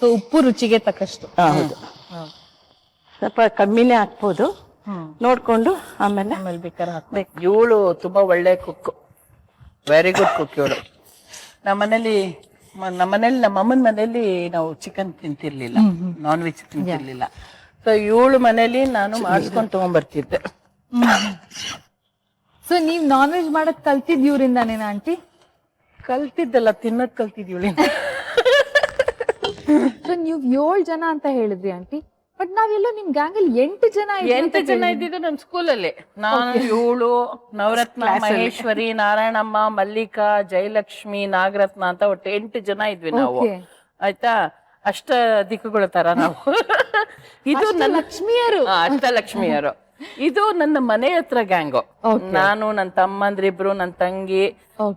So ಉಪ್ಪು ರುಚಿಗೆ ತಕ್ಕಷ್ಟು. ಹೌದು. ಸ್ವಲ್ಪ ಕಮ್ಮಿನೇ ಹಾಕ್ಬೋದು. ನೋಡ್ಕೊಂಡು ಆಮೇಲೆ ಆಮೇಲೆ ಬೇಕಾದ್ರೆ ಹಾಕ್ಬೇಕು ಇವಳು ತುಂಬಾ ಒಳ್ಳೆ ಕುಕ್ ವೆರಿ ಗುಡ್ ಕುಕ್ ಇವಳು. ನಮ್ಮ ನಮ್ಮನೇಲಿ ಮ- ನಮ್ಮ ಮನೇಲಿ ನಮ್ಮ ಅಮ್ಮನ ಮನೇಲಿ ನಾವು ಚಿಕನ್ ತಿಂತಿರ್ಲಿಲ್ಲ. ನಾನ್ ವೆಜ್ ತಿಂತಿರ್ಲಿಲ್ಲ. ಸೊ ಇವಳು ಮನೇಲಿ ನಾನು ಮಾಡಿಸ್ಕೊಂಡು ತಗೊಂಡ್ಬರ್ತಿದ್ದೆ ಸೊ ನೀವ್ ನಾನ್ ವೆಜ್ ಮಾಡಕ್ ಕಲ್ತಿದ್ ಇವ್ರಿಂದಾನೇನಾ ಆಂಟಿ? ಕಲ್ತಿದ್ದಲ್ಲ ತಿನ್ನೋದ್ ಕಲ್ತಿದ್ಯವಳಿ ಸೊ ನೀವ್ ಏಳ್ ಜನ ಅಂತ ಹೇಳಿದ್ರಿ ಆಂಟಿ ಬಟ್ ನಾವೆಲ್ಲೋ ನಿಮ್ ಗ್ಯಾಂಗ್ ಅಲ್ಲಿ ಎಂಟು ಜನ ಇದ್ವಿ ಅಂತ ಎಂಟು ಜನ ಇದ್ದಿದ್ದು ನಮ್ಮ ಸ್ಕೂಲಲ್ಲಿ ನಾನು ಏಳು ನವರತ್ನ ಮಹೇಶ್ವರಿ ನಾರಾಯಣಮ್ಮ ಮಲ್ಲಿಕಾ ಜಯಲಕ್ಷ್ಮಿ ನಾಗರತ್ನ ಅಂತ ಒಟ್ಟು ಎಂಟು ಜನ ಇದ್ವಿ ನಾವು. Okay. ಆಯ್ತಾ? ಅಷ್ಟ ದಿಕ್ಕುಗಳ ತರ ನಾವು. ಇದು ನನ್ನ ಲಕ್ಷ್ಮಿಯರು. ಆ, ಅಷ್ಟಲಕ್ಷ್ಮಿಯರು ಇದು ನನ್ನ ಮನೆ ಹತ್ರ ಗ್ಯಾಂಗು. ನಾನು ನನ್ನ ತಮ್ಮಂದ್ರಿಬ್ರು ನನ್ನ ತಂಗಿ.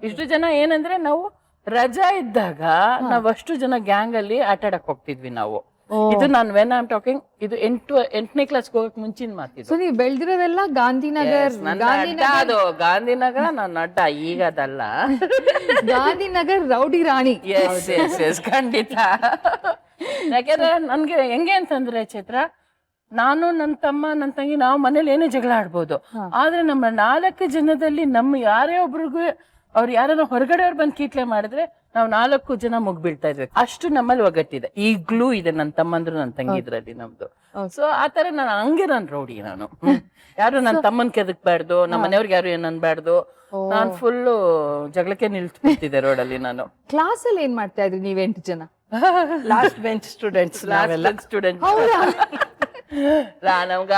ಇಷ್ಟು ಜನ ಏನಂದ್ರೆ ನಾವು ರಜಾ ಇದ್ದಾಗ ನಾವ್ ಅಷ್ಟು ಜನ ಗ್ಯಾಂಗ್ ಅಲ್ಲಿ ಆಟ ಆಡಕ್ ಹೋಗ್ತಿದ್ವಿ ನಾವು. ಇದು ನಾನು ವೆನ್ ಆಮ್ ಟಾಕಿಂಗ್ ಇದು ಎಂಟು ಎಂಟನೇ ಕ್ಲಾಸ್ ಹೋಗಕ್ ಮುಂಚಿನ ಮಾತಿದ್ದು ಸೊ ನೀವ್ ಬೆಳ್ದಿರೋದೆಲ್ಲ ಗಾಂಧಿನಗರ್ ನನ್ನ ಅಡ್ಡ ಅದು. ಗಾಂಧಿನಗರ ನನ್ನ ಅಡ್ಡ ಈಗ ಅದಲ್ಲ. Gandhinagar rowdy Rani. Yes yes yes ಖಂಡಿತ. ಯಾಕೆಂದ್ರೆ ನನ್ಗೆ ಹೆಂಗೆ ಅಂತಂದ್ರೆ ಚೈತ್ರ ನಾನು ನನ್ನ ತಮ್ಮ ನನ್ನ ತಂಗಿ ನಾವು ಮನೇಲಿ ಏನೇ ಜಗಳ ಆಡ್ಬೋದು. ಆದ್ರೆ ನಮ್ಮ ನಾಲ್ಕು ಜನದಲ್ಲಿ ನಮ್ಮ ಯಾರೇ ಒಬ್ರಿಗೂ ಅವ್ರು ಯಾರನ್ನ ಹೊರಗಡೆ ಅವ್ರು ಬಂದು ಕೀಟ್ಲೆ ಮಾಡಿದ್ರೆ ನಾವು ನಾಲ್ಕು ಜನ ಮುಗ್ಬೀಳ್ತಾ ಇದ್ವಿ. ಅಷ್ಟು ನಮ್ಮಲ್ಲಿ ಒಗ್ಗಟ್ಟಿದೆ. ಈಗ್ಲೂ ಇದೆ ನನ್ನ ತಮ್ಮಂದ್ರು ನನ್ನ ತಂಗಿ ಇದ್ರಲ್ಲಿ ನಮ್ದು. ಸೊ ಆತರ ನಾನು ಹಂಗೆ ನಾನು ರೌಡಿ ನಾನು. ಯಾರು ನನ್ನ ತಮ್ಮನ್ ಕೆದಕ್ಬಾರ್ದು ನಮ್ಮ ಮನೆಯವ್ರಿಗೆ ಯಾರು ಏನ್ ಅನ್ಬಾರ್ದು ನಾನ್ ಫುಲ್ಲು ಜಗಳಕ್ಕೆ ನಿಲ್ತ್ ಬಿಡ್ತಿದ್ದೆ ರೋಡಲ್ಲಿ ನಾನು. ಕ್ಲಾಸ್ ಅಲ್ಲಿ ಏನ್ ಮಾಡ್ತಾ ಇದ್ರಿ ನೀವ್ ಎಂಟು ಜನ ಲಾಸ್ಟ್ ಬೆಂಚ್ ಸ್ಟೂಡೆಂಟ್ಸ್ ನಾವೆಲ್ಲ. ಸ್ಟೂಡೆಂಟ್ ನಮ್ಗ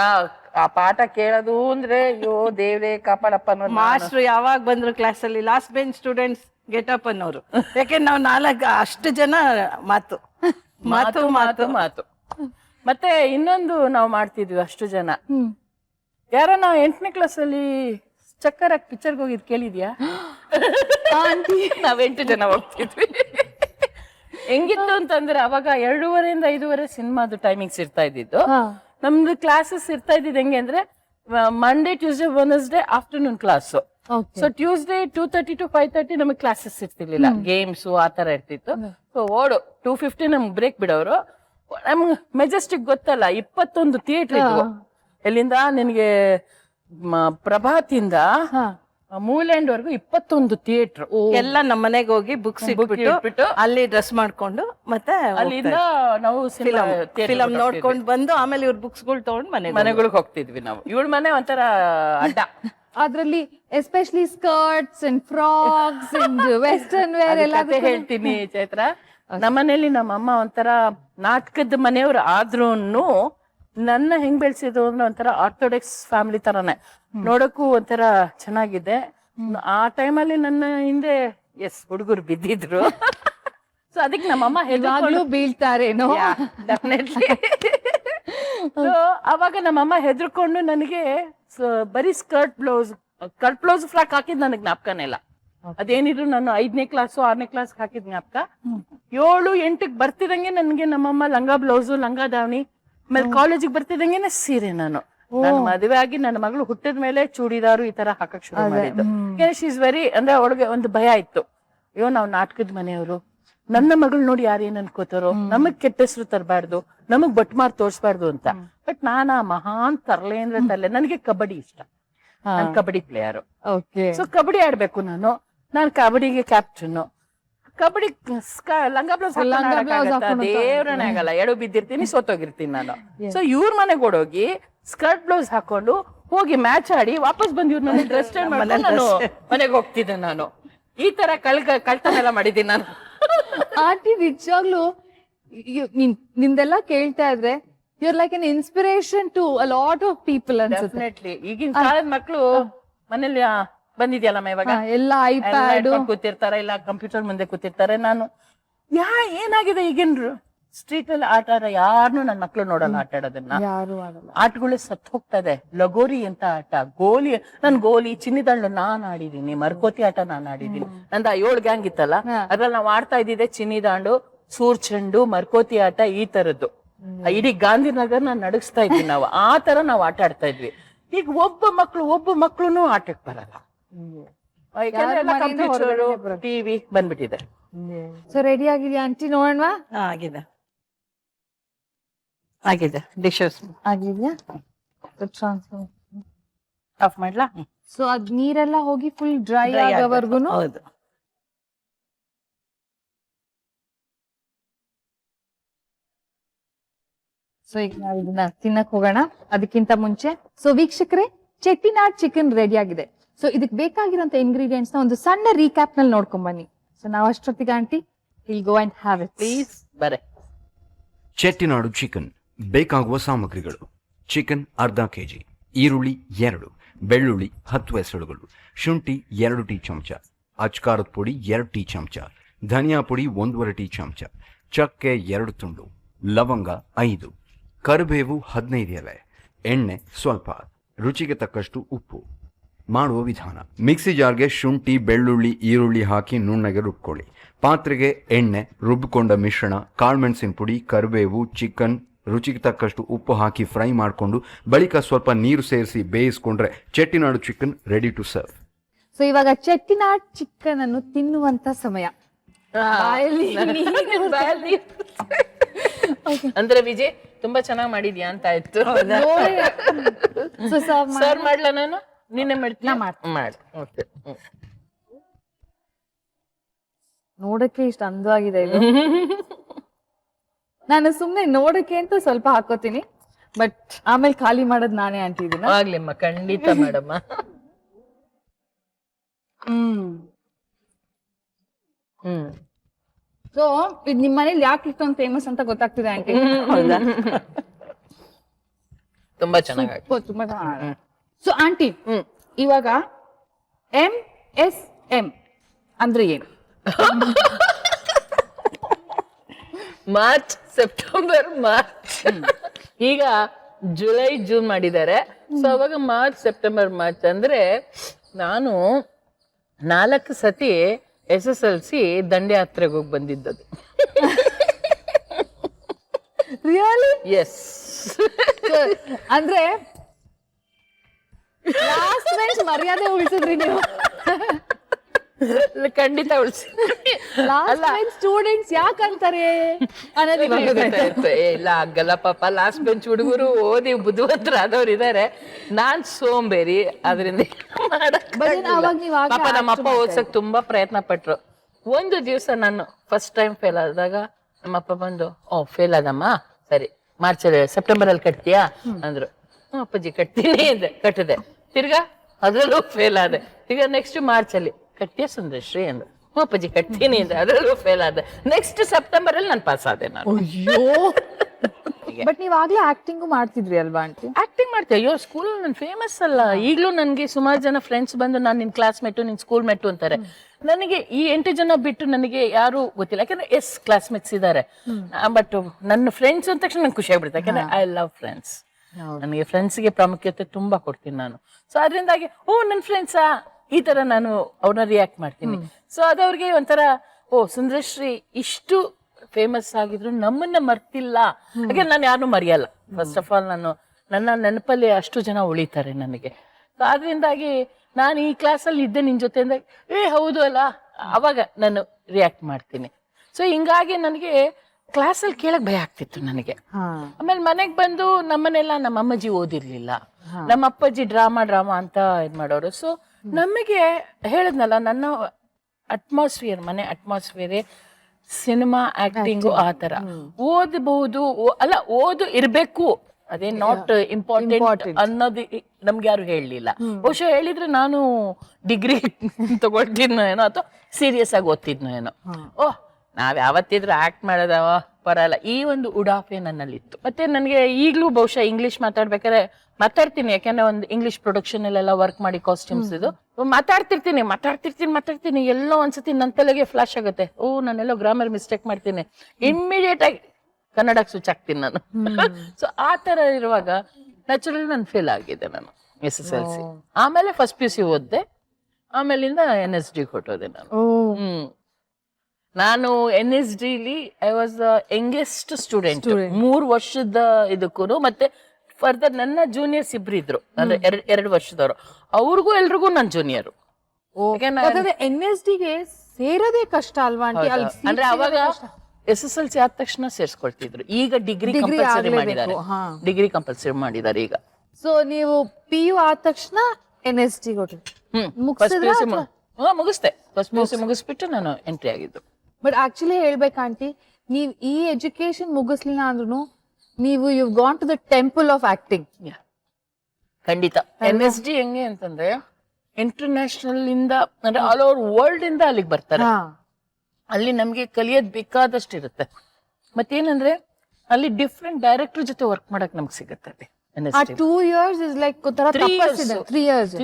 ಆ ಪಾಠ ಕೇಳೋದು ಅಂದ್ರೆ ಅಯ್ಯೋ ದೇವ್ರೇ ಕಾಪಾಡಪ್ಪ ಅನ್ನೋದು ನಾನು. ಮಾಸ್ಟ್ರು ಯಾವಾಗ ಬಂದ್ರು ಕ್ಲಾಸಲ್ಲಿ last bench students get up ಅನ್ನೋರು. ಯಾಕೆಂದ್ರೆ ನಾವು ನಾಲ್ಕು ಅಷ್ಟು ಜನ ಮಾತು. ಮಾತು ಮಾತು ಮಾತು ಮತ್ತೆ ಇನ್ನೊಂದು ನಾವು ಮಾಡ್ತಿದ್ವಿ ಅಷ್ಟು ಜನ. ಯಾರೋ ನಾವು ಎಂಟನೇ ಕ್ಲಾಸ್ ಅಲ್ಲಿ ಚಕ್ಕರ್ ಹಾಕಿ ಪಿಕ್ಚರ್ಗೆ ಹೋಗಿದ್ ಕೇಳಿದ್ಯಾ? ನಾವ್ ಎಂಟು ಜನ ಹೋಗ್ತಿದ್ವಿ. ಹೆಂಗಿತ್ತು ಅಂತಂದ್ರೆ ಅವಾಗ ಎರಡೂವರೆಯಿಂದ ಐದೂವರೆ ಸಿನಿಮಾದು ಟೈಮಿಂಗ್ಸ್ ಇರ್ತಾ ಇದ್ದಿದ್ದು. ನಮ್ದು ಕ್ಲಾಸಸ್ ಇರ್ತಾ ಇದ್ದಿದ್ದು ಹೆಂಗೆ ಅಂದ್ರೆ Monday Tuesday Wednesday afternoon class. So Tuesday two thirty to five thirty ನಮಗೆ ಕ್ಲಾಸಸ್ ಇರ್ತಿರ್ಲಿಲ್ಲ. ಗೇಮ್ಸ್ ಆ ತರ ಇರ್ತಿತ್ತು. ಸೊ ಓಡು ಟೂ ಫಿಫ್ಟಿ ನಮ್ಗೆ ಬ್ರೇಕ್ ಬಿಡೋರು. ನಮ್ಗೆ ಮೆಜೆಸ್ಟಿಕ್ ಗೊತ್ತಲ್ಲ ಇಪ್ಪತ್ತೊಂದು ಥಿಯೇಟರ್ ಇದ್ವು. ಎಲ್ಲಿಂದ? ನಿನಗೆ ಪ್ರಭಾತಿಂದ ಮೂಲ್ಯಾಂಡ್ ವರ್ಗು ಇಪ್ಪತ್ತೊಂದು ಥಿಯೇಟರ್ ಎಲ್ಲ ನಮ್ಮ ಮನೆಗೆ ಹೋಗಿ ಬುಕ್ಸ್ ಇಟ್ಬಿಟ್ಟು ಅಲ್ಲಿ ಡ್ರೆಸ್ ಮಾಡ್ಕೊಂಡು ಮತ್ತೆ ಅಲ್ಲಿಂದ ನಾವು ಫಿಲಮ್ ನೋಡ್ಕೊಂಡು ಬಂದು ಆಮೇಲೆ ಇವ್ರ ಬುಕ್ಸ್ಗಳು ತಗೊಂಡು ಮನೆ ಮನೆಗಳಿಗೆ ಹೋಗ್ತಿದ್ವಿ ನಾವು. ಇವಳ ಮನೆ ಒಂಥರ ಅಡ್ಡ. ಅದ್ರಲ್ಲಿ especially skirts and frocks and western wear ಎಲ್ಲ ಹೇಳ್ತೀನಿ ಚೈತ್ರ. ನಮ್ಮನೇಲಿ ನಮ್ಮಮ್ಮ ಒಂಥರ ನಾಟಕದ ಮನೆಯವ್ರು ಆದ್ರೂನು ನನ್ನ ಹೆಂಗ್ ಬೆಳೆಸಿದ್ರು ಅಂದ್ರೆ ಒಂಥರ ಆರ್ಥೋಡಾಕ್ಸ್ ಫ್ಯಾಮಿಲಿ ತರನೇ. ನೋಡಕ್ಕೂ ಒಂಥರ ಚೆನ್ನಾಗಿದೆ. ಆ ಟೈಮಲ್ಲಿ ನನ್ನ ಹಿಂದೆ ಎಸ್ ಹುಡುಗರು ಬಿದ್ದಿದ್ರು. ಸೊ ಅದಕ್ಕೆ ನಮ್ಮಮ್ಮ ಇವಾಗ್ಲೂ ಬೀಳ್ತಾರೇನೋ? ಡೆಫಿನೆಟ್ಲಿ ಅವಾಗ ನಮ್ಮಮ್ಮ ಹೆದರ್ಕೊಂಡು ನನಗೆ ಬರೀ skirt blouse skirt blouse frock ಹಾಕಿದ್ ನನಗೆ ಜ್ಞಾಪಕನೇ ಇಲ್ಲ. ಅದೇನಿದ್ರು ನಾನು ಐದನೇ ಕ್ಲಾಸು ಆರನೇ ಕ್ಲಾಸ್ ಹಾಕಿದ್ ಜ್ಞಾಪಕ. ಏಳು ಎಂಟಕ್ಕೆ ಬರ್ತಿರಂಗೆ ನನಗೆ ನಮ್ಮಮ್ಮ ಲಂಗ ಬ್ಲೌಸು ಲಂಗ ದಾವಣಿ ಆಮೇಲೆ ಕಾಲೇಜಿಗೆ ಬರ್ತಿದಂಗೆನೆ ಸೀರೆ ನಾನು. ನಾನು ಮದುವೆ ಆಗಿ ನನ್ನ ಮಗಳು ಹುಟ್ಟಿದ ಮೇಲೆ ಚೂಡಿದಾರು ಈ ತರ ಹಾಕಕ್ ಶುರು ಮಾಡಿದ್ದು. ಶಿ ಇಸ್ ವೆರಿ ಅಂದ್ರೆ ಅವಳಿಗೆ ಒಂದು ಭಯ ಇತ್ತು. ಅಯ್ಯೋ ನಾವು ನಾಟಕದ ಮನೆಯವರು. ನನ್ನ ಮಗಳು ನೋಡಿ ಯಾರು ಏನ್ ಅನ್ಕೋತಾರೋ ನಮಗ್ ಕೆಟ್ಟ ಹೆಸರು ತರಬಾರ್ದು ನಮಗ್ ಬಟ್ ಮಾರ್ ತೋರ್ಸ್ಬಾರ್ದು ಅಂತ. ಬಟ್ ನಾನ ಮಹಾನ್ ತರಲೆ ಅಂದ್ರೆ ತರಲೆ. ನನಗೆ ಕಬಡ್ಡಿ ಇಷ್ಟ. ನಾನು ಕಬಡ್ಡಿ ಪ್ಲೇಯರ್ ಸೊ ಕಬಡ್ಡಿ ಆಡ್ಬೇಕು ನಾನು. ನಾನು ಕಬಡ್ಡಿಗೆ ಕ್ಯಾಪ್ಟನ್ ಕಬಡ್ಡಿ ಲಂಗ ಬ್ಲೌಸ್ ಲಂಗ ಹಾಕೊಂಡು ದೇವ್ರನೇ ಆಗಲ್ಲ. ಎಡು ಬಿದ್ದಿರ್ತೀನಿ ಸೋತೋಗಿರ್ತೀನಿ ನಾನು. ಸೊ ಇವ್ರ ಮನೆಗೆ ಓಡೋಗಿ ಸ್ಕರ್ಟ್ ಬ್ಲೌಸ್ ಹಾಕೊಂಡು ಹೋಗಿ ಮ್ಯಾಚ್ ಆಡಿ ವಾಪಸ್ ಬಂದು ಇವ್ರ ಮನೆ ಡ್ರೆಸ್ ಚೇಂಜ್ ಮಾಡ್ಕೊಂಡು ನಾನು ಮನೆಗೆ ಹೋಗ್ತಿದ್ದೆ ನಾನು. ಈ ತರ ಕಳ್ಕ ಕಳ್ತನ ಎಲ್ಲ ಮಾಡಿದ್ದೀನಿ ನಾನು. ಆಂಟಿ ನಿಜವಾಗ್ಲು ನಿಂದೆಲ್ಲ ಕೇಳ್ತಾ ಇದ್ರೆ you're like an inspiration to a lot of people ಅನ್ಸುತ್ತೆ. ಈಗಿನ ಕಾಲದ ಮಕ್ಕಳು ಮನೇಲಿ ಬಂದಿದ್ಯಲ್ಲಮ್ಮ ಇವಾಗ? ಹಾ, ಎಲ್ಲ ಐಪ್ಯಾಡ್ ಕೂತಿರ್ತಾರೆ ಇಲ್ಲ ಕಂಪ್ಯೂಟರ್ ಮುಂದೆ ಕೂತಿರ್ತಾರೆ. ನಾನು ಯಾ ಏನಾಗಿದೆ ಈಗಿನ ಸ್ಟ್ರೀಟ್ ಅಲ್ಲಿ ಆಟ ಆಡ ಯಾರನ್ನು ನನ್ನ ಮಕ್ಳು ನೋಡಲ್ಲ ಆಟ ಆಡೋದನ್ನ. ಯಾರು ಆಗಲ್ಲ. ಆಟಗಳು ಸತ್ ಹೋಗ್ತದೆ ಲಗೋರಿ ಅಂತ ಆಟ ಗೋಲಿ ನನ್ ಗೋಲಿ ಚಿನ್ನಿದಾಂಡು ನಾನ್ ಆಡಿದೀನಿ ಮರ್ಕೋತಿ ಆಟ ನಾನ್ ಆಡಿದೀನಿ ನಂದ ಏಳು ಗ್ಯಾಂಗ್ ಇತ್ತಲ್ಲ ಅದ್ರಲ್ಲಿ ನಾವ್ ಆಡ್ತಾ ಇದ್ದಿದ್ದೆ ಚಿನ್ನಿದಾಂಡು ಸೂರ್ ಚೆಂಡು ಮರ್ಕೋತಿ ಆಟ ಈ ತರದ್ದು. ಇಡೀ ಗಾಂಧಿನಗರ್ ನಾನ್ ನಡಗಿಸ್ತಾ ಇದ್ವಿ ನಾವು. ಆ ತರ ನಾವ್ ಆಟ ಆಡ್ತಾ ಇದ್ವಿ. ಈಗ ಒಬ್ಬ ಮಕ್ಳು ಒಬ್ಬ ಮಕ್ಳುನು ಆಟಕ್ಕೆ ಬರಲ್ಲ. ಕಂಪ್ಯೂಟರ್ ಟಿವಿ ಬಂದ್ಬಿಟ್ಟಿದೆ. ಸೊ ರೆಡಿ ಆಗಿದ್ಯಾ ಆಂಟಿ? ನೋಡೋಣವಾ? ಆಗಿದೆ. ಆಗಿದೆ. ಡಿಶಸ್ ಆಗಿದ್ಯಾ? ಟ್ರಾನ್ಸ್ಫರ್ ಆಫ್ ಮಾಡ್ಲಾ? ಸೊ ಅದ್ ನೀರೆಲ್ಲ ಹೋಗಿ ಫುಲ್ ಡ್ರೈ ಆಗೋವರೆಗೂ. ಹೌದು. ಸೊ ಈಗ ನಾವು ಇದನ್ನ ತಿನ್ನಕ್ ಹೋಗೋಣ. ಅದಕ್ಕಿಂತ ಮುಂಚೆ. ಸೊ ವೀಕ್ಷಕರೇ ಚೆಟ್ಟಿನಾಡ್ ಚಿಕನ್ ರೆಡಿ ಆಗಿದೆ. ಸೊ ಇದಕ್ಕೆ ಬೇಕಾಗಿರೋಂಥ ಇಂಗ್ರೀಡಿಯೆಂಟ್ಸ್ನ ಒಂದು ಸಣ್ಣ ರೀಕ್ಯಾಪ್ನಲ್ಲಿ ನೋಡ್ಕೊಂಡ್ ಬನ್ನಿ. ಸೊ ನಾವು ಅಷ್ಟೊತ್ತಿಗೆ aunty will go and have it please ಬರೆ. ಚೆಟ್ಟಿನಾಡು ಚಿಕನ್ ಬೇಕಾಗುವ ಸಾಮಗ್ರಿಗಳು. ಚಿಕನ್ ಅರ್ಧ ಕೆಜಿ ಈರುಳ್ಳಿ ಎರಡು ಬೆಳ್ಳುಳ್ಳಿ ಹತ್ತು ಎಸಳುಗಳು ಶುಂಠಿ ಎರಡು ಟೀ ಚಮಚ ಅಚ್ಕಾರದ ಪುಡಿ ಎರಡು ಟೀ ಚಮಚ ಧನಿಯಾ ಪುಡಿ ಒಂದೂವರೆ ಟೀ ಚಮಚ ಚಕ್ಕೆ ಎರಡು ತುಂಡು ಲವಂಗ ಐದು ಕರಿಬೇವು ಹದಿನೈದು ಎಲೆ ಎಣ್ಣೆ ಸ್ವಲ್ಪ ರುಚಿಗೆ ತಕ್ಕಷ್ಟು ಉಪ್ಪು. ಮಾಡುವ ವಿಧಾನ. ಮಿಕ್ಸಿ ಜಾರ್ಗೆ ಶುಂಠಿ ಬೆಳ್ಳುಳ್ಳಿ ಈರುಳ್ಳಿ ಹಾಕಿ ನುಣ್ಣಗೆ ರುಬ್ಕೊಳ್ಳಿ. ಪಾತ್ರೆಗೆ ಎಣ್ಣೆ ರುಬ್ಬಿಕೊಂಡ ಮಿಶ್ರಣ ಕಾಳುಮೆಣಸಿನ ಪುಡಿ ಕರಿಬೇವು ಚಿಕನ್ ರುಚಿಗೆ ತಕ್ಕಷ್ಟು ಉಪ್ಪು ಹಾಕಿ ಫ್ರೈ ಮಾಡಿಕೊಂಡು ಬಳಿಕ ಸ್ವಲ್ಪ ನೀರು ಸೇರಿಸಿ ಬೇಯಿಸ್ಕೊಂಡ್ರೆ Chettinad chicken ready to serve so ಇವಾಗ ಚೆಟ್ಟಿನಾಡ್ ಚಿಕನ್ ಅನ್ನು ತಿನ್ನುವಂತ ಸಮಯ. ಬಾಯಲ್ಲಿ ನೀರು ಬಾಯಲ್ಲಿ. ಅಂದ್ರೆ ವಿಜಯ್ ತುಂಬಾ ಚೆನ್ನಾಗಿ ಮಾಡಿದ್ಯಾ ಅಂತ ಆಯ್ತು. ಸೊ ಸರ್ ಮಾಡ್ಲಾ ನಾನು? ನಿನ್ನೆ ಮಾಡ್ತೀನಿ ನಾ ಮಾಡ್ತೀನಿ. ಮಾಡಿ. ಓಕೆ ನೋಡಕ್ಕೆ ಇಷ್ಟ ಅಂದವಾಗಿದೆ ಇದು. ನಾನು ಸುಮ್ನೆ ನೋಡಕ್ಕೆ ಅಂತ ಸ್ವಲ್ಪ ಹಾಕೋತೀನಿ. ಬಟ್ ಆಮೇಲೆ ಖಾಲಿ ಮಾಡೋದ್ ನಾನೇ ಅಂತಿದ್ದೀನಿ ಆಗ್ಲಿಮ್ಮ ಖಂಡಿತ ಮಾಡಮ್ಮ. ಹ್ಮ್. ಹ್ಮ್. ಸೊ ಇದು ನಿಮ್ಮ ಮನೇಲಿ ಯಾಕೆ ಇಷ್ಟೊಂದು ಫೇಮಸ್ ಅಂತ ಗೊತ್ತಾಗ್ತಿದೆ ಆಂಟಿ ತುಂಬಾ ಚೆನ್ನಾಗಿ ತುಂಬಾ ಸೊ ಆಂಟಿ ಇವಾಗ ಎಂ ಎಸ್ ಎಂ ಅಂದ್ರೆ ಏನು? March September March. ಈಗ ಜುಲೈ ಜೂನ್ ಮಾಡಿದ್ದಾರೆ. ಸೊ ಅವಾಗ ಮಾರ್ಚ್ ಸೆಪ್ಟೆಂಬರ್ ಮಾರ್ಚ್ ಅಂದ್ರೆ ನಾನು ನಾಲ್ಕು ಸತಿ ಎಸ್ ಎಸ್ ಎಲ್ ಸಿ ದಂಡಯಾತ್ರೆಗೆ ಹೋಗಿ ಬಂದಿದ್ದದು ರಿಯಲಿ ಎಸ್ ಅಂದ್ರೆ ಲಾಸ್ಟ್ ಬೆಂಚ್ ಮರ್ಯಾದೆ ಉಳಿಸಿದ್ರಿ ನೀವು. ಖಂಡಿತ ಉಳಿಸಿ. ಲಾಸ್ಟ್ ಬೆಂಚ್ ಸ್ಟೂಡೆಂಟ್ಸ್ ಯಾಕಂತಾರೆ? ಅಂತಾರೆ ಗೊತ್ತಾಯ್ತು. ಏ, ಇಲ್ಲ ಆಗಲ್ಲ ಪಾಪ. ಲಾಸ್ಟ್ ಬೆಂಚ್ ಹುಡುಗರು ಓದಿ ಬುದ್ಧಿವಂತರಾದವ್ರು ಇದಾರೆ. ನಾನ್ ಸೋಂಬೇರಿ ಅದರಿಂದ But then ಅವಾಗ ನೀವ್ ಆಗ್ಲೇ ಪಾಪ ನಮ್ಮ ಅಪ್ಪ ಓದ್ಸಕ್ ತುಂಬಾ ಪ್ರಯತ್ನ ಪಟ್ರು. ಒಂದು ದಿವಸ ನಾನು ಫಸ್ಟ್ ಟೈಮ್ ಫೇಲ್ ಆದಾಗ ನಮ್ಮಪ್ಪ ಬಂದು ಓ ಫೇಲ್ ಆದಮ್ಮ? ಸರಿ. ಮಾರ್ಚ್ ಅಲ್ಲಿ ಸೆಪ್ಟೆಂಬರ್ ಅಲ್ಲಿ ಕಟ್ತೀಯಾ? ಅಂದ್ರು. ಹ್ಮ್ ಅಪ್ಪಾಜಿ ಕಟ್ತೀನಿ ಅಂದೆ. ಕಟ್ಟಿದೆ. ತಿರ್ಗಾ ಅದರಲ್ಲೂ ಫೇಲ್ ಆದೆ. ತಿರ್ಗಾ ನೆಕ್ಸ್ಟ್ ಮಾರ್ಚ್ ಅಲ್ಲಿ ಕಟ್ತೀಯಾ ಸುಂದರಶ್ರೀ ಅಂದ್ರು. ಹ್ಞೂ ಅಪ್ಪಾಜಿ ಕಟ್ತೀನಿ ಅಂದ್ರೆ. ಅದರಲ್ಲೂ ಫೇಲ್ ಆದೆ. ನೆಕ್ಸ್ಟ್ ಸೆಪ್ಟೆಂಬರ್ ಅಲ್ಲಿ ನಾನು ಪಾಸ್ ಆದೆ ನಾನು. ಅಯ್ಯೋ. ಬಟ್ ನೀವ್ ಆಗ್ಲೇ ಆಕ್ಟಿಂಗು ಮಾಡ್ತಿದ್ರಿ ಅಲ್ವಾ ಆಂಟಿ? ಆಕ್ಟಿಂಗ್ ಮಾಡ್ತೀವಿ ಅಯ್ಯೋ ಸ್ಕೂಲ್ ನಾನು ಫೇಮಸ್ ಅಲ್ಲ. ಈಗಲೂ ನನಗೆ ಸುಮಾರು ಜನ ಫ್ರೆಂಡ್ಸ್ ಬಂದು ನಾನು ನಿನ್ ಕ್ಲಾಸ್ ಮೇಟು ನಿನ್ ಸ್ಕೂಲ್ ಮೆಟ್ಟು ಅಂತಾರೆ ನನಗೆ ಈ ಎಂಟು ಜನ ಬಿಟ್ಟು ನನಗೆ ಯಾರು ಗೊತ್ತಿಲ್ಲ. ಯಾಕಂದ್ರೆ ಎಸ್ ಕ್ಲಾಸ್ಮೇಟ್ಸ್ ಇದ್ದಾರೆ ಬಟ್ ನನ್ನ ಫ್ರೆಂಡ್ಸ್ ಅಂದ ತಕ್ಷಣ ನಂಗೆ ಖುಷಿ ಆಗ್ಬಿಡುತ್ತೆ. ಯಾಕಂದ್ರೆ ಐ ಲವ್ ಫ್ರೆಂಡ್ಸ್ ನನಗೆ ಫ್ರೆಂಡ್ಸ್ಗೆ ಪ್ರಾಮುಖ್ಯತೆ ತುಂಬಾ ಕೊಡ್ತೀನಿ ನಾನು. ಸೊ ಅದರಿಂದಾಗಿ ಓ ನನ್ನ ಫ್ರೆಂಡ್ಸಾ ಈ ತರ ನಾನು ಅವ್ರನ್ನ ರಿಯಾಕ್ಟ್ ಮಾಡ್ತೀನಿ. ಸೊ ಅದವ್ರಿಗೆ ಒಂಥರ ಓ ಸುಂದರಶ್ರೀ ಇಷ್ಟು ಫೇಮಸ್ ಆಗಿದ್ರು ನಮ್ಮನ್ನ ಮರ್ತಿಲ್ಲ. ಹಾಗೆ ನಾನು ಯಾರನ್ನೂ ಮರೆಯಲ್ಲ. ಫಸ್ಟ್ ಆಫ್ ಆಲ್ ನಾನು ನನ್ನ ನೆನಪಲ್ಲಿ ಅಷ್ಟು ಜನ ಉಳಿತಾರೆ ನನಗೆ. ಸೊ ಅದರಿಂದಾಗಿ ನಾನು ಈ ಕ್ಲಾಸಲ್ಲಿ ಇದ್ದೆ ನಿನ್ ಜೊತೆ ಅಂದಾಗ ಏ ಹೌದು ಅಲ್ಲ? ಅವಾಗ ನಾನು ರಿಯಾಕ್ಟ್ ಮಾಡ್ತೀನಿ. ಸೊ ಹಿಂಗಾಗಿ ನನಗೆ ಕ್ಲಾಸಲ್ಲಿ ಕೇಳಕ್ ಭಯ ಆಗ್ತಿತ್ತು ನನಗೆ. ಆಮೇಲೆ ಮನೆಗ್ ಬಂದು ನಮ್ಮನೆಲ್ಲ ನಮ್ಮ ಅಮ್ಮಜ್ಜಿ ಓದಿರ್ಲಿಲ್ಲ. ನಮ್ಮ ಅಪ್ಪಾಜಿ ಡ್ರಾಮಾ ಡ್ರಾಮಾ ಅಂತ ಇದ್ ಮಾಡೋರು. ಸೊ ನಮಗೆ ಹೇಳದ್ನಲ್ಲ ನನ್ನ ಅಟ್ಮಾಸ್ಫಿಯರ್ ಮನೆ ಅಟ್ಮಾಸ್ಫಿಯರ್ ಸಿನಿಮಾ ಆಕ್ಟಿಂಗು ಆ ತರ. ಓದಬಹುದು ಅಲ್ಲ ಓದು ಇರ್ಬೇಕು. ಅದೇ ನಾಟ್ ಇಂಪಾರ್ಟೆಂಟ್ ಅನ್ನೋದು ನಮ್ಗೆ ಯಾರು ಹೇಳಲಿಲ್ಲ. ಬಹುಶಃ ಹೇಳಿದ್ರೆ ನಾನು ಡಿಗ್ರಿ ತಗೊಳ್ತಿದ್ನೋ ಏನೋ ಅಥವಾ ಸೀರಿಯಸ್ ಆಗಿ ಓದ್ತಿದ್ನೋ ಏನೋ. ಓಹ್ ನಾವ್ ಯಾವತ್ತಿದ್ರೂ ಆಕ್ಟ್ ಮಾಡೋದವ ಬರಲ್ಲ. ಈ ಒಂದು ಉಡಾಫೆ ನನ್ನಲ್ಲಿತ್ತು. ಮತ್ತೆ ನನಗೆ ಈಗಲೂ ಬಹುಶಃ ಇಂಗ್ಲಿಷ್ ಮಾತಾಡ್ಬೇಕಾದ್ರೆ ಮಾತಾಡ್ತೀನಿ. ಯಾಕಂದ್ರೆ ಒಂದು ಇಂಗ್ಲೀಷ್ ಪ್ರೊಡಕ್ಷನ್ ಎಲ್ಲ ವರ್ಕ್ ಮಾಡಿ ಕಾಸ್ಟ್ಯೂಮ್ಸ್ ಇದು. ಮಾತಾಡ್ತಿರ್ತೀನಿ ಮಾತಾಡ್ತಿರ್ತೀನಿ ಮಾತಾಡ್ತೀನಿ ಎಲ್ಲೋ ಒಂದ್ಸತಿ ನನ್ನ ತಲೆಗೆ ಫ್ಲಾಶ್ ಆಗುತ್ತೆ. ಓ ನಾನೆಲ್ಲೋ ಗ್ರಾಮರ್ ಮಿಸ್ಟೇಕ್ ಮಾಡ್ತೀನಿ. ಇಮ್ಮಿಡಿಯೇಟ್ ಆಗಿ ಕನ್ನಡಕ್ಕೆ ಸ್ವಿಚ್ ಆಗ್ತೀನಿ ನಾನು. ಸೊ ಆ ತರ ಇರುವಾಗ ನ್ಯಾಚುರಲಿ ನಾನು ಫೇಲ್ ಆಗಿದೆ ನಾನು ಎಸ್ ಎಸ್ ಎಲ್ ಸಿ ಆಮೇಲೆ ಫಸ್ಟ್ ಪಿ ಯು ಸಿ ಓದ್ದೆ. ಆಮೇಲಿಂದ ಎನ್ ಎಸ್ ಡಿ ಕೊಟ್ಟೋದೆ ನಾನು. ನಾನು N S ಡಿಲಿ I was the youngest student ಮೂರು ವರ್ಷದ ಇದಕ್ಕೂ ಮತ್ತೆ ಫರ್ದರ್ ನನ್ನ ಜೂನಿಯರ್ಸ್ ಇಬ್ರು ಇದ್ರು. ಅಂದ್ರೆ ಎರಡ್ ವರ್ಷದವರು. ಅವ್ರಿಗೂ ಎಲ್ರಿಗೂ ನನ್ನ ಜೂನಿಯರ್ ಎನ್ ಎಸ್ ಡಿಗೆ ಸೇರೋದೇ ಕಷ್ಟ ಅಲ್ವಾ ಅಂದ್ರೆ ಅವಾಗ ಎಸ್ ಎಸ್ ಎಲ್ ಸಿ ಆದ ತಕ್ಷಣ ಸೇರಿಸ್ಕೊಳ್ತಿದ್ರು. ಈಗ ಡಿಗ್ರಿ ಕಂಪಲ್ಸರಿ ಮಾಡಿದ್ದಾರೆ. ಡಿಗ್ರಿ ಕಂಪಲ್ಸರಿ ಮಾಡಿದ್ದಾರೆ ಈಗ. ಸೊ ನೀವು ಪಿ ಯು ಆದ ತಕ್ಷಣ ಎನ್ ಎಸ್ ಡಿ ಕೊಟ್ರಿ. ಮುಗಿಸ್ದೆ. ಫಸ್ಟ್ ಪಿ ಯು ಸಿ ಮುಗಿಸ್ಬಿಟ್ಟು ನಾನು ಎಂಟ್ರಿ ಆಗಿದ್ದು. ಬಟ್ ಆಕ್ಚುಲಿ ಹೇಳ್ಬೇಕು ಆಂಟಿ ನೀವು ಈ ಎಜುಕೇಶನ್ ಮುಗಿಸ್ಲಿಲ್ಲ ಅಂದ್ರೂ ನೀವು you gone to the temple of acting. ಖಂಡಿತ. ಎನ್ ಎಸ್ ಡಿ ಹೆಂಗೆ ಅಂತಂದ್ರೆ ಇಂಟರ್ನ್ಯಾಷನಲ್ ಇಂದ ಅಂದ್ರೆ ಆಲ್ ಓವರ್ ವರ್ಲ್ಡ್ ಇಂದ ಅಲ್ಲಿಗೆ ಬರ್ತಾರೆ. ಅಲ್ಲಿ ನಮ್ಗೆ ಕಲಿಯೋದ್ ಬೇಕಾದಷ್ಟು ಇರುತ್ತೆ ಮತ್ತೇನಂದ್ರೆ ಅಲ್ಲಿ ಡಿಫ್ರೆಂಟ್ ಡೈರೆಕ್ಟರ್ ಜೊತೆ ವರ್ಕ್ ಮಾಡಕ್ ನಮ್ಗೆ ಸಿಗುತ್ತೆ ಅಲ್ಲಿ two years is like three years. Three years.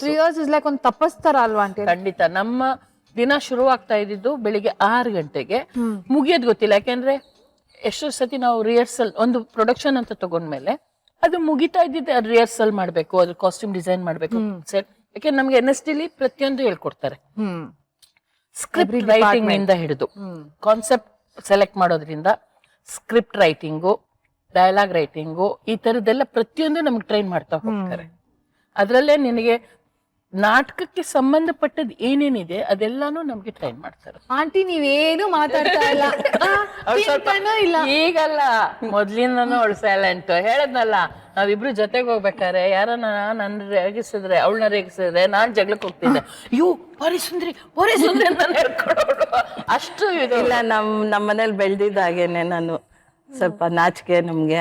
Three years is like ಒಂದ್ ತಪಸ್ತರ ಅಲ್ವಾ ಆಂಟಿ? ಖಂಡಿತ. ನಮ್ಮ ದಿನ ಶುರು ಆಗ್ತಾ ಇದ್ದಿದ್ದು ಬೆಳಿಗ್ಗೆ ಆರು ಗಂಟೆಗೆ. ಮುಗಿಯೋದು ಗೊತ್ತಿಲ್ಲ. ಯಾಕೆಂದ್ರೆ ಎಷ್ಟೋ ಸತಿ ನಾವು ರಿಹರ್ಸಲ್ ಒಂದು ಪ್ರೊಡಕ್ಷನ್ ಅಂತ ತಗೊಂಡ್ಮೇಲೆ ಅದು ಮುಗಿತಾ ಇದ್ದಿದ್ದೆ ರಿಹರ್ಸಲ್ ಮಾಡ್ಬೇಕು ಅದ್ರ ಕಾಸ್ಟ್ಯೂಮ್ ಡಿಸೈನ್ ಮಾಡ್ಬೇಕು ಸೆಟ್ ಯಾಕೆಂದ್ರೆ ನಮ್ಗೆ ಎನ್ ಎಸ್ ಟಿಲಿ ಪ್ರತಿಯೊಂದು ಹೇಳ್ಕೊಡ್ತಾರೆ. ಸ್ಕ್ರಿಪ್ಟ್ ರೈಟಿಂಗ್ನಿಂದ ಹಿಡಿದು. ಕಾನ್ಸೆಪ್ಟ್ ಸೆಲೆಕ್ಟ್ ಮಾಡೋದ್ರಿಂದ ಸ್ಕ್ರಿಪ್ಟ್ ರೈಟಿಂಗು ಡಯಲಾಗ್ ರೈಟಿಂಗು ಈ ತರದೆಲ್ಲ ಪ್ರತಿಯೊಂದು ನಮ್ಗೆ ಟ್ರೈನ್ ಮಾಡ್ತಾ ಹೋಗ್ತಾರೆ. ಅದ್ರಲ್ಲೇ ನಿನಗೆ ನಾಟಕಕ್ಕೆ ಸಂಬಂಧಪಟ್ಟದ್ ಏನೇನಿದೆ ಅದೆಲ್ಲಾನು ನಮ್ಗೆ ಟ್ರೈ ಮಾಡ್ತಾರೆ. ಆಂಟಿ ನೀವೇನು ಮಾತಾಡ್ತಾ ಇಲ್ಲ. ಆ, ಅವ್ಳ್ ಸ್ವಲ್ಪ ಇಲ್ಲ. ಈಗಲ್ಲ ಮೊದ್ಲಿಂದನೂ ಅವಳು ಸೈಲೆಂಟ್ ಹೇಳದ್ನಲ್ಲ ನಾವಿಬ್ರು ಜೊತೆಗೆ ಹೋಗ್ಬೇಕಾರೆ ಯಾರನ್ನ ನನ್ನ ರೇಗಿಸಿದ್ರೆ ಅವಳನ್ನ ರೇಗಿಸಿದ್ರೆ ನಾನ್ ಜಗಳಕ್ಕೆ ಹೋಗ್ತಿದ್ದೆ. ಯು ಬರೀ ಸುಂದ್ರಿ ಬರೀ ಸುಂದ್ರಿ ಅಂತ ಅಷ್ಟು ಇದು. ಇಲ್ಲ ನಮ್ ನಮ್ಮ ಮನೇಲಿ ಬೆಳ್ದಿದ್ದಾಗೇನೆ ನಾನು ಸ್ವಲ್ಪ ನಾಚಿಕೆ ನಮ್ಗೆ.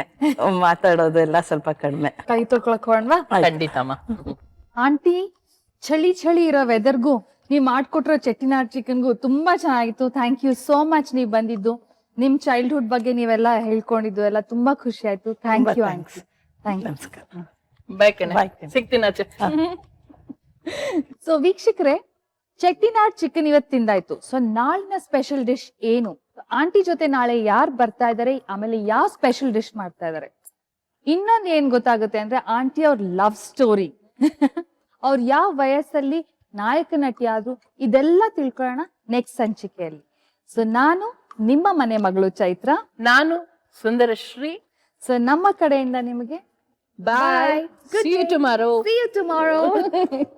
ಮಾತಾಡೋದೆಲ್ಲ ಸ್ವಲ್ಪ ಕಡಿಮೆ. ಕೈ ತೊಳ್ಕೊಳಕ್ ಖಂಡಿತಮ್ಮ. ಆಂಟಿ ಚಳಿ ಚಳಿ ಇರೋ ವೆದರ್ಗೂ ನೀವು ಮಾಡಿಕೊಟ್ರೋ ಚೆಟ್ಟಿನಾಡ್ ಚಿಕನ್ಗೂ ತುಂಬಾ ಚೆನ್ನಾಗಿತ್ತು. ಥ್ಯಾಂಕ್ ಯು ಸೋ ಮಚ್ ನೀವು ಬಂದಿದ್ದು. ನಿಮ್ಮ ಚೈಲ್ಡ್ಹುಡ್ ಬಗ್ಗೆ ನೀವೆಲ್ಲ ಹೇಳ್ಕೊಂಡಿದ್ದು ಎಲ್ಲ ತುಂಬಾ ಖುಷಿ ಆಯ್ತು. ಥ್ಯಾಂಕ್ ಯು ಥ್ಯಾಂಕ್ಸ್ ಥ್ಯಾಂಕ್ ನಮಸ್ಕಾರ. ಸಿಗ್ತೀನಿ ಸೊ ವೀಕ್ಷಕರೇ ಚೆಟ್ಟಿನಾಡ್ ಚಿಕನ್ ಇವತ್ತು ತಿಂದಾಯ್ತು. ಸೊ ನಾಳಿನ ಸ್ಪೆಷಲ್ ಡಿಶ್ ಏನು? ಆಂಟಿ ಜೊತೆ ನಾಳೆ ಯಾರು ಬರ್ತಾ ಇದಾರೆ? ಆಮೇಲೆ ಯಾವ ಸ್ಪೆಷಲ್ ಡಿಶ್ ಮಾಡ್ತಾ ಇದಾರೆ? ಇನ್ನೊಂದು ಏನ್ ಗೊತ್ತಾಗುತ್ತೆ ಅಂದ್ರೆ ಆಂಟಿ ಅವ್ರ ಲವ್ ಸ್ಟೋರಿ ಅವ್ರ ಯಾವ ವಯಸ್ಸಲ್ಲಿ ನಾಯಕ ನಟಿ ಆದ್ರು ಇದೆಲ್ಲ ತಿಳ್ಕೊಳ್ಳೋಣ ನೆಕ್ಸ್ಟ್ ಸಂಚಿಕೆಯಲ್ಲಿ. ಸೊ ನಾನು ನಿಮ್ಮ ಮನೆ ಮಗಳು ಚೈತ್ರ. ನಾನು ಸುಂದರಶ್ರೀ. ಸೊ ನಮ್ಮ ಕಡೆಯಿಂದ ನಿಮಗೆ ಬಾಯ್ ಟುಮಾರೋ you